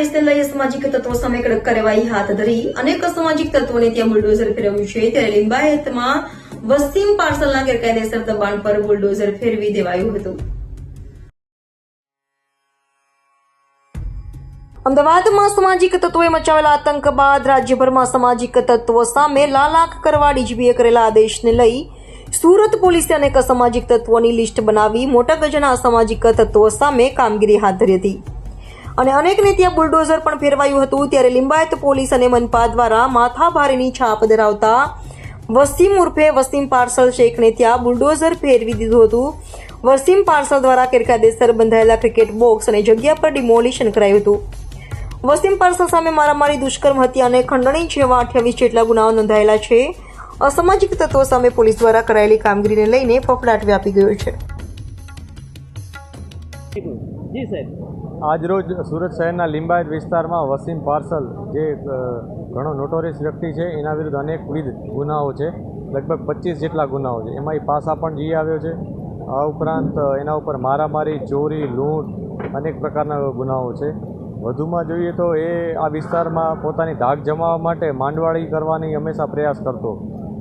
આદેશને લઈ અસામાજિક તત્વો સામે કડક કાર્યવાહી હાથ ધરી અનેક અસામાજિક તત્વોને ત્યાં બુલડોઝર ફેરવ્યું છે. ત્યારે લિંબાયતમાં વસીમ પાર્સલના ગેરકાયદેસર દબાણ પર બુલડોઝર ફેરવી દેવાયું હતું. અમદાવાદમાં સામાજિક તત્વોએ મચાવેલા આતંક બાદ રાજ્યભરમાં સામાજિક તત્વો સામે લાલાક કરવા ડીજીપીએ કરેલા આદેશને લઈ સુરત પોલીસે અનેક અસામાજિક તત્વોની લિસ્ટ બનાવી મોટા ગજના અસામાજિક તત્વો સામે કામગીરી હાથ ધરી હતી. અને અનેકને ત્યાં બુલડોઝર પણ ફેરવાયું હતું. ત્યારે લિંબાયત પોલીસ અને મનપા દ્વારા માથાભારેની છાપ ધરાવતા વસીમ ઉર્ફે વસીમ પાર્સલ શેખને ત્યાં બુલડોઝર ફેરવી દીધું હતું. વસીમ પાર્સલ દ્વારા ગેરકાયદેસર બંધાયેલા ક્રિકેટ બોક્સ અને જગ્યા પર ડિમોલિશન કરાયું હતું. વસીમ પાર્સલ સામે મારામારી, દુષ્કર્મ, હત્યા અને ખંડણી જેવા અઠ્યાવીસ જેટલા ગુનાઓ નોંધાયેલા છે. અસામાજિક તત્વો સામે પોલીસ દ્વારા કરાયેલી કામગીરીને લઈને ફફડાટ વ્યાપી ગયો છે. જી, સાહેબ. આજરોજ સુરત શહેરના લિંબાયત વિસ્તારમાં વસીમ પાર્સલ, જે ઘણો નોટોરિયસ વ્યક્તિ છે, એના વિરુદ્ધ અનેકવિધ ગુનાઓ છે. લગભગ પચીસ જેટલા ગુનાઓ છે. એમાં પાસા પણ જઈ આવ્યો છે. આ ઉપરાંત એના ઉપર મારામારી, ચોરી, લૂંટ, અનેક પ્રકારના ગુનાઓ છે. વધુમાં જોઈએ તો એ આ વિસ્તારમાં પોતાની ધાક જમાવવા માટે માંડવાળી કરવાની હંમેશા પ્રયાસ કરતો.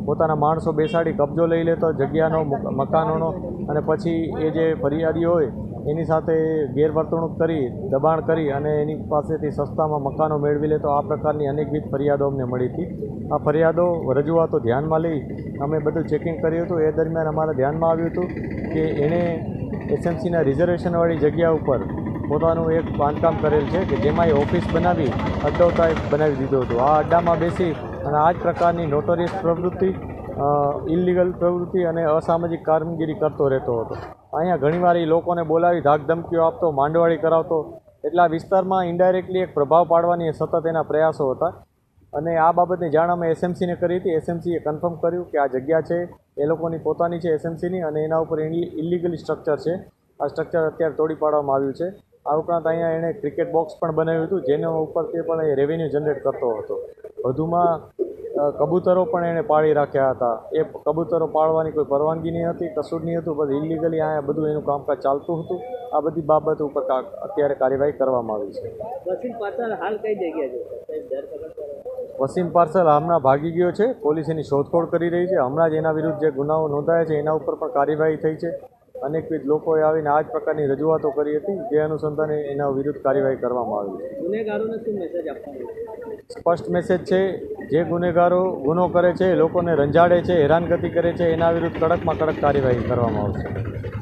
પોતાના માણસો બેસાડી કબજો લઈ લેતો, જગ્યાનો મકાનોનો અને પછી એ જે ફરિયાદી હોય એની સાથે ગેરવર્તણૂક કરી, દબાણ કરી અને એની પાસેથી સસ્તામાં મકાનો મેળવી લે તો આ પ્રકારની અનેકવિધ ફરિયાદો અમને મળી હતી. આ ફરિયાદો રજૂઆતો ધ્યાનમાં લઈ અમે બધું ચેકિંગ કર્યું હતું. એ દરમિયાન અમારા ધ્યાનમાં આવ્યું હતું કે એણે એસએમસીના રિઝર્વેશનવાળી જગ્યા ઉપર પોતાનું એક બાંધકામ કરેલ છે કે જેમાં એ ઓફિસ બનાવી અડ્ડો બનાવી દીધો હતો. આ અડ્ડામાં બેસી અને આ જ પ્રકારની નોટોરિયસ પ્રવૃત્તિ ઇલિગલ પ્રવૃત્તિ અને અસામાજિક કામગીરી કરતો રહેતો હતો. અહીંયા ઘણીવાર એ લોકોને બોલાવી ધાક ધમકીઓ આપતો, માંડવાળી કરાવતો. એટલે આ વિસ્તારમાં ઇન્ડાયરેક્ટલી એક પ્રભાવ પાડવાની સતત એના પ્રયાસો હતા. અને આ બાબતની જાણ અમે એસએમસીને કરી હતી. એસએમસીએ કન્ફર્મ કર્યું કે આ જગ્યા છે, એ લોકોની પોતાની છે એસએમસીની અને એના ઉપર ઇલિગલી સ્ટ્રક્ચર છે. આ સ્ટ્રક્ચર અત્યારે તોડી પાડવામાં આવ્યું છે. આ ઉપરાંત અહીંયા એણે ક્રિકેટ બોક્સ પણ બનાવ્યું હતું, જેના ઉપરથી પણ એ રેવન્યુ જનરેટ કરતો હતો. વધુમાં કબૂતરો પણ એણે પાળી રાખ્યા હતા. એ કબૂતરો પાળવાની કોઈ પરવાનગી નહીં હતી કશું જ નહીં હતું બધું ઇલિગલી અહીંયા બધું એનું કામકાજ ચાલતું હતું. આ બધી બાબત ઉપર અત્યારે કાર્યવાહી કરવામાં આવી છે. વસીમ પાર્સલ હાલ કઈ જગ્યા છે? વસીમ પાર્સલ હમણાં ભાગી ગયો છે પોલીસ એની શોધખોળ કરી રહી છે. હમણાં જ એના વિરુદ્ધ જે ગુનાઓ નોંધાયા છે એના ઉપર પણ કાર્યવાહી થઈ છે. અનેકવિધ લોકોએ આવીને આ જ પ્રકારની રજૂઆતો કરી હતી જે અનુસંધાને એના વિરુદ્ધ કાર્યવાહી કરવામાં આવી ગુનેગારોને શું મેસેજ આપવાનો સ્પષ્ટ મેસેજ છે જે ગુનેગારો ગુનો કરે છે લોકોને રંજાડે છે હેરાનગતિ કરે છે એના વિરુદ્ધ કડકમાં કડક કાર્યવાહી કરવામાં આવશે.